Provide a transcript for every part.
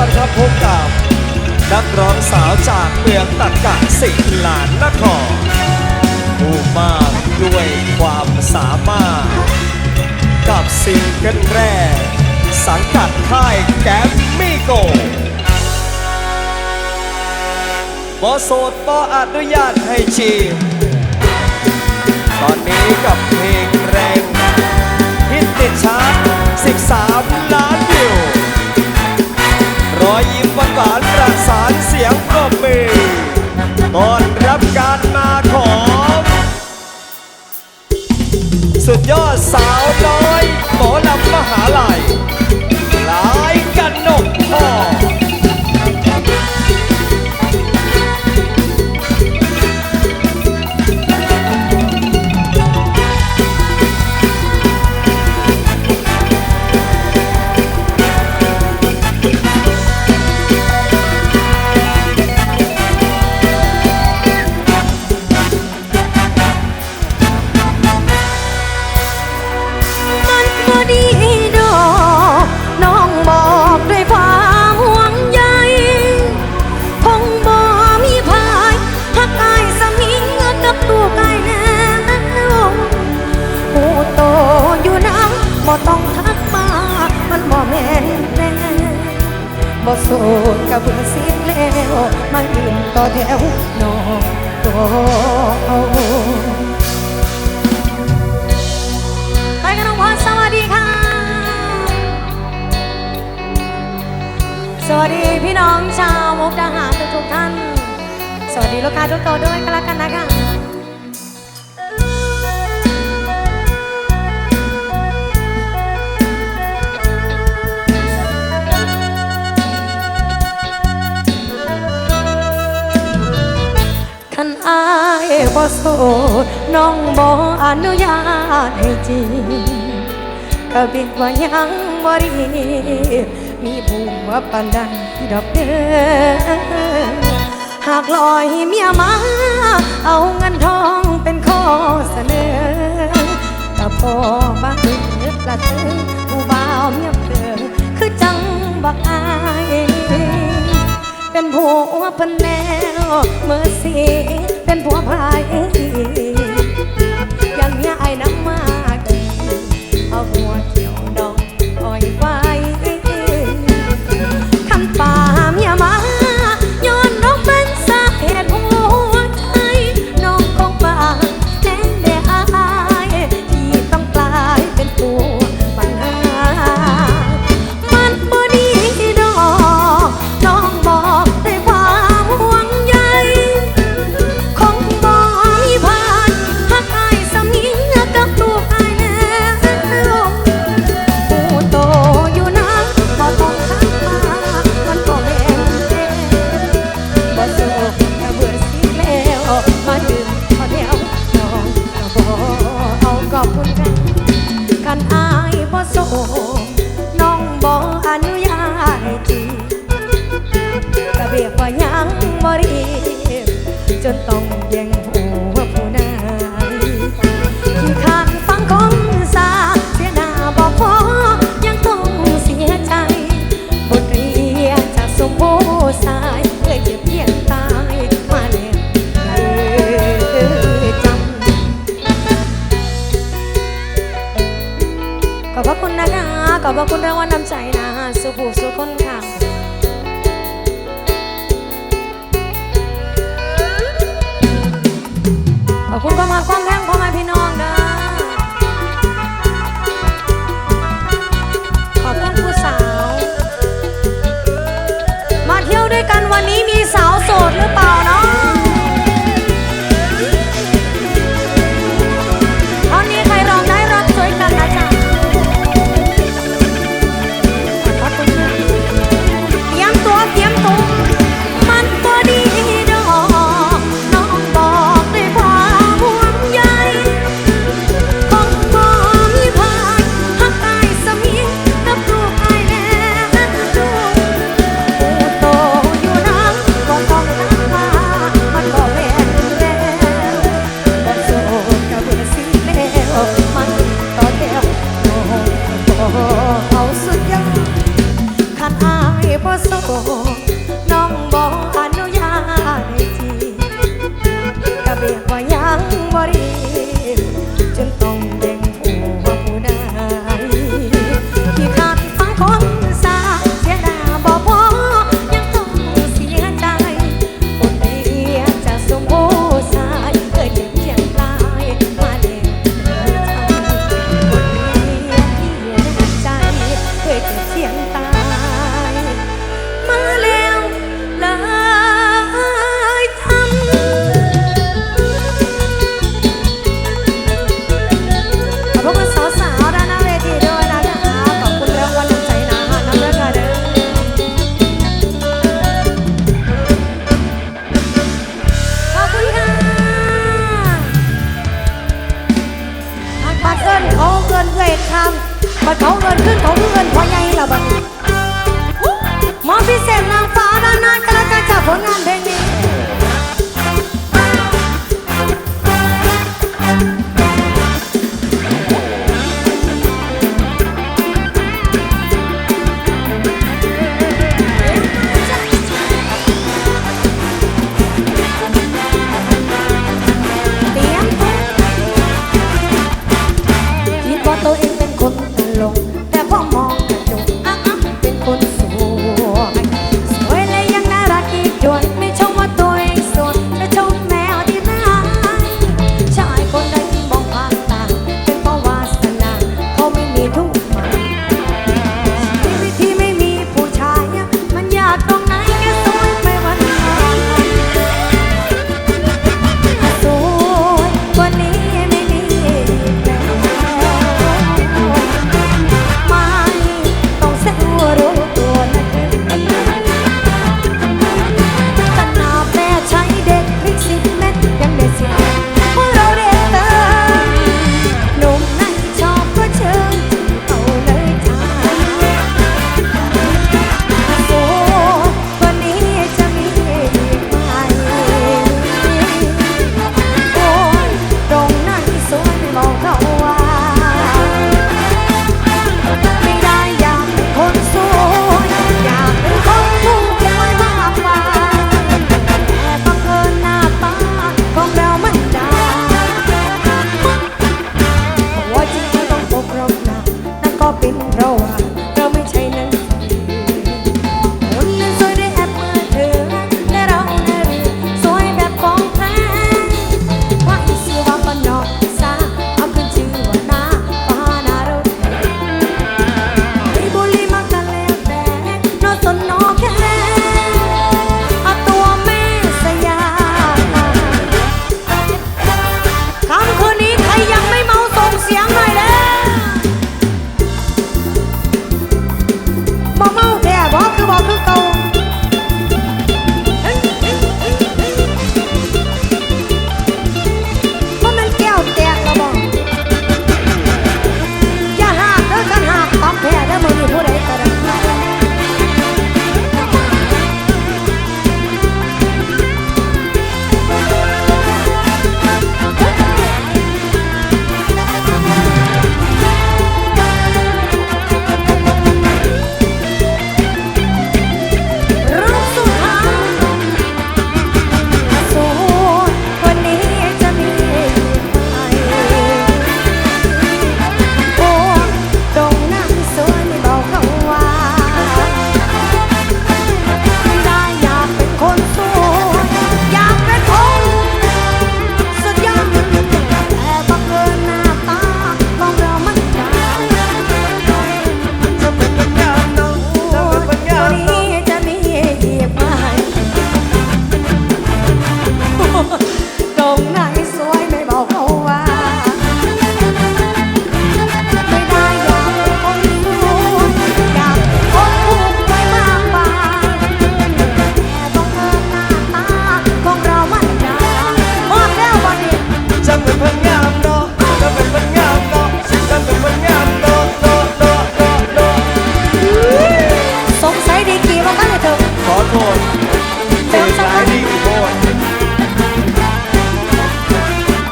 การพบกันนักร้องสาวจากเมืองตัดกะสิหลานนครผู้มากด้วยความสามารถ กับซิงเกิลแรก สังกัดค่ายแกมมี่โกบอโสดบออนุญาตให้ชีมตอนนี้กับเพลงแรงฮิตติดชาร์ต13ล้าน เสียงปรบมือต้อนรับการมาของ สุดยอดสาวน้อยหมอลำมหาลัย สดกับเบื่อสิแล้วมายืนต่อแถวน้องโตไปกันน้องพรสวัสดีค่ะ สวัสดีพี่น้องชาวมุกดาหารทุกทุกท่าน สวัสดีลูกค้าทุกโตะด้วยกันละกันนะคะ ท่านอายบ่โสดน้องบ่อนุญาตให้จริงก็บิดว่ายังบ่รีบมีผู้ว่าปานใดดอกเด้อหากลอยเมียมา เอาเงินทองเป็นข้อเสนอก็พอบ้านละเธอผู้บ่าวเมียเพื่อคือจังบักอาย เป็นผัวเพันแล้วเมื่อสีเป็นผัวพาย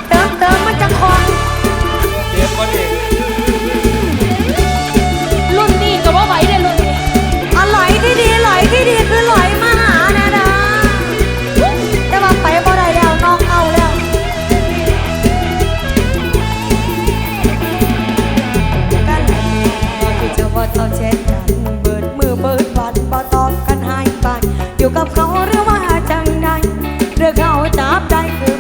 เติมเติมมาจากคนเจ็บบ่นี่รุ่นนี้ก็ว่าไหวเด้อร่อยที่ดีอร่อยที่ดีคืออร่อยมหาแน่ดาแต่ว่าไปบ่ไดแล้วนองเอาแล้ว กันจะว่าเอาเช่นกัน เบิดมือเบิดวันบ่ตอบกันให้ไปอยู่กับเขาเรื่อ เขาจับได้คือ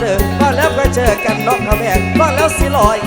เด้อว่าแล้วก็เจอกันนอกเขาแม่ว่าแล้วสิลอย